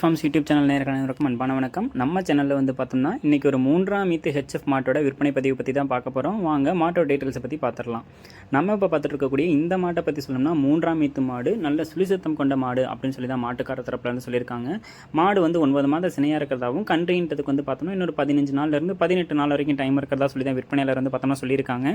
Forms YouTube channel நேரக்கான அன்பான வணக்கம். நம்ம சேனலில் வந்து பார்த்தோம்னா இன்றைக்கி ஒரு மூன்றாம் மீத்து ஹெச்எஃப் மாட்டோட விற்பனை பதிவு பற்றி தான் பார்க்க போகிறோம் வாங்க மாட்டோட டீட்டெயில்ஸை பற்றி பார்த்துடலாம். நம்ம இப்போ பார்த்துட்டு இருக்கக்கூடிய இந்த மாட்டை பற்றி சொல்லணும்னா மூன்றாம் மீத்து மாடு நல்ல சுழிசத்தம் கொண்ட மாடு அப்படின்னு சொல்லி தான் மாட்டுக்கார தரப்புலன்னு சொல்லியிருக்காங்க. மாடு வந்து ஒன்பது மாதம் சினையாக இருக்கிறதாகவும் கன்றுன்றதுக்கு வந்து பார்த்தோம்னா இன்னொரு பதினஞ்சு நாள்லேருந்து பதினெட்டு நாள் வரைக்கும் டைம் இருக்கிறதா சொல்லி தான் விற்பனையில் இருந்து பார்த்தோம்னா சொல்லியிருக்காங்க.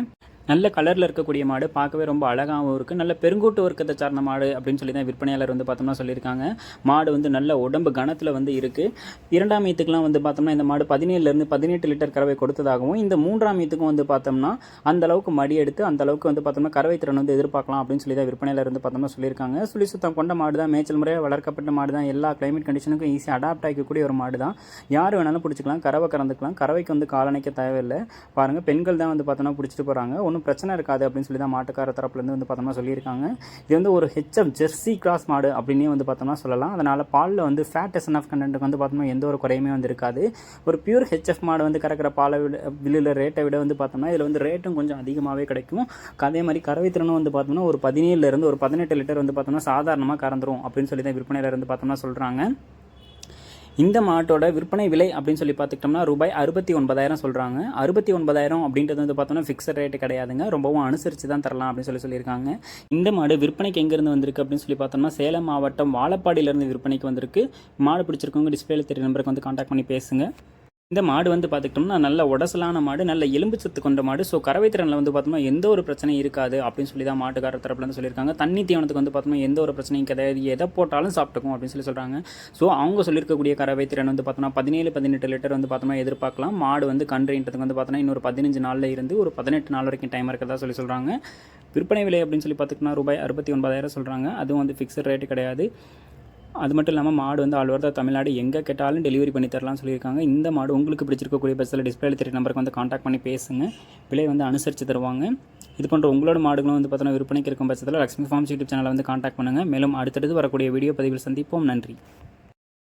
நல்ல கலரில் இருக்கக்கூடிய மாடு பார்க்கவே ரொம்ப அழகாகவும் இருக்குது நல்ல பெருங்கூட்டு வர்க்கத்தை சார்ந்த மாடு அப்படின்னு சொல்லி தான் விற்பனையாளர் வந்து பார்த்தோம்னா சொல்லியிருக்காங்க. மாடு வந்து நல்ல உடம்பு கணத்தில் வந்து இருக்குது இரண்டாம் மீத்துக்குலாம் வந்து பார்த்தோம்னா இந்த மாடு பதினேழுலேருந்து பதினெட்டு லிட்டர் கறவை கொடுத்ததாகவும் இந்த மூன்றாம் மீத்துக்கும் வந்து பார்த்தோம்னா அந்த அளவுக்கு மடி எடுத்து அந்த அளவுக்கு வந்து பார்த்தோம்னா கறவை திறன் வந்து எதிர்பார்க்கலாம் அப்படின்னு சொல்லி தான் விற்பனையாளர் வந்து பார்த்தோம்னா சொல்லியிருக்காங்க. சுழி சுத்தம் கொண்ட மாடு தான் மேய்ச்சல் முறையாக வளர்க்கப்பட்ட மாடு தான் எல்லா கிளைமேட் கண்டிஷனுக்கும் ஈஸியாக அடாப்ட் ஆகிக்கக்கூடிய ஒரு மாடு தான் யார் வேணாலும் பிடிச்சிக்கலாம் கறவை கறந்துக்கலாம். கறவைக்கு வந்து காலணிக்க தேவையில்லை. பாருங்கள் பெண்கள் தான் வந்து பார்த்தோம்னா பிடிச்சிட்டு போகிறாங்க ஒன்றும் பிரச்சனை இருக்காது அப்படின்னு சொல்லி தான் மாட்டுக்கார தரப்புலேருந்து வந்து பார்த்தோம்னா சொல்லியிருக்காங்க. இது வந்து ஒரு ஹெச்எஃப் ஜெர்சி கிராஸ் மாடு அப்படின்னே வந்து பார்த்தோம்னா சொல்லலாம். அதனால் பாலில் வந்து ஃபேட் எஸ்என்எஃப் கண்டென்ட்டுக்கு வந்து பார்த்தோம்னா எந்த ஒரு குறையுமே வந்து இருக்காது. ஒரு பியூர் ஹெச்எஃப் மாடு வந்து கறக்கிற பாலை விட வில்லில் ரேட்டை விட வந்து பார்த்தோம்னா இதில் வந்து ரேட்டும் கொஞ்சம் அதிகமாகவே கிடைக்கும். அதே மாதிரி கறவை திறனும் வந்து பார்த்தோம்னா ஒரு பதினேழுலேருந்து ஒரு பதினெட்டு லிட்டர் வந்து பார்த்தோம்னா சாதாரணமாக கறந்துரும் அப்படின்னு சொல்லி தான் விற்பனையில் இருந்து பார்த்தோம்னா சொல்கிறாங்க இந்த மாட்டோட விற்பனை விலை அப்படின்னு சொல்லி பார்த்துக்கிட்டோம்னா ரூபாய் அறுபத்தி ஒன்பதாயிரம் சொல்கிறாங்க அறுபத்தி ஒன்பதாயிரம் அப்படின்றது வந்து பார்த்தோம்னா ஃபிக்ஸட் ரேட்டு கிடையாதுங்க. ரொம்பவும் அனுசரித்து தான் தரலாம் அப்படின்னு சொல்லி சொல்லியிருக்காங்க. இந்த மாடு விற்பனைக்கு எங்கேருந்து வந்திருக்கு அப்படின்னு சொல்லி பார்த்தோம்னா சேலம் மாவட்டம் வாழப்பாடியிலேருந்து விற்பனைக்கு வந்திருக்கு. மாடு பிடிச்சிருக்கவங்க டிஸ்பிளேல தெரிய நம்பருக்கு வந்து காண்டாக்ட் பண்ணி பேசுங்க. இந்த மாடு வந்து பார்த்துக்கிட்டோம்னா நல்ல உடசலான மாடு நல்ல எலும்பு சத்து கொண்ட மாடு. ஸோ கறவை திறனில் வந்து பார்த்தோம்னா எந்த ஒரு பிரச்சனையும் இருக்காது அப்படின்னு சொல்லி தான் மாட்டுக்காரர் தரப்புலேருந்து சொல்லியிருக்காங்க. தண்ணி தீவனத்துக்கு வந்து பார்த்தோம்னா எந்த ஒரு பிரச்சனையும் கிடையாது. எதை போட்டாலும் சாப்பிட்டுக்கும் அப்படின்னு சொல்லி சொல்கிறாங்க ஸோ அவங்க சொல்லியிருக்கக்கூடிய கறவை திறன் வந்து பார்த்தோம்னா பதினேழு பதினெட்டு லிட்டர் வந்து பார்த்தோம்னா எதிர்பார்க்கலாம். மாடு வந்து கன்றுன்றதுக்கு வந்து பார்த்தோம்னா இன்னொரு பதினஞ்சு நாளில் இருந்து ஒரு பதினெட்டு நாள் வரைக்கும் டைம் இருக்கிறதா சொல்லி சொல்கிறாங்க விற்பனை விலை அப்படின்னு சொல்லி பார்த்துக்கிட்டோம்னா ரூபாய் அறுபத்தி ஒன்பதாயிரம் சொல்கிறாங்க அதுவும் வந்து ஃபிக்ஸட் ரேட்டு கிடையாது. அது மட்டும் இல்லாமல் மாடு வந்து ஆல் ஓவர் த தமிழ்நாடு எங்கே கேட்டாலும் டெலிவரி பண்ணி தரலாம்னு சொல்லியிருக்காங்க. இந்த மாடு உங்களுக்கு பிடிச்சிருக்கக்கூடிய பஸ்ஸில் டிஸ்பிளே தெரிய நம்பருக்கு வந்து காண்டாக்ட் பண்ணி பேசுங்க. விலை வந்து அனுசரித்து தருவாங்க. இது போன்ற உங்களோட மாடுகளும் வந்து பார்த்தோன்னா விற்பனைக்கு இருக்கும் பட்சத்தில் லக்ஷ்மி ஃபார்ம்ஸ் யூடியூப் சேனலை வந்து காண்டாக்ட் பண்ணுங்கள் மேலும் அடுத்தடுத்து வரக்கூடிய வீடியோ பதிவில் சந்திப்போம். நன்றி.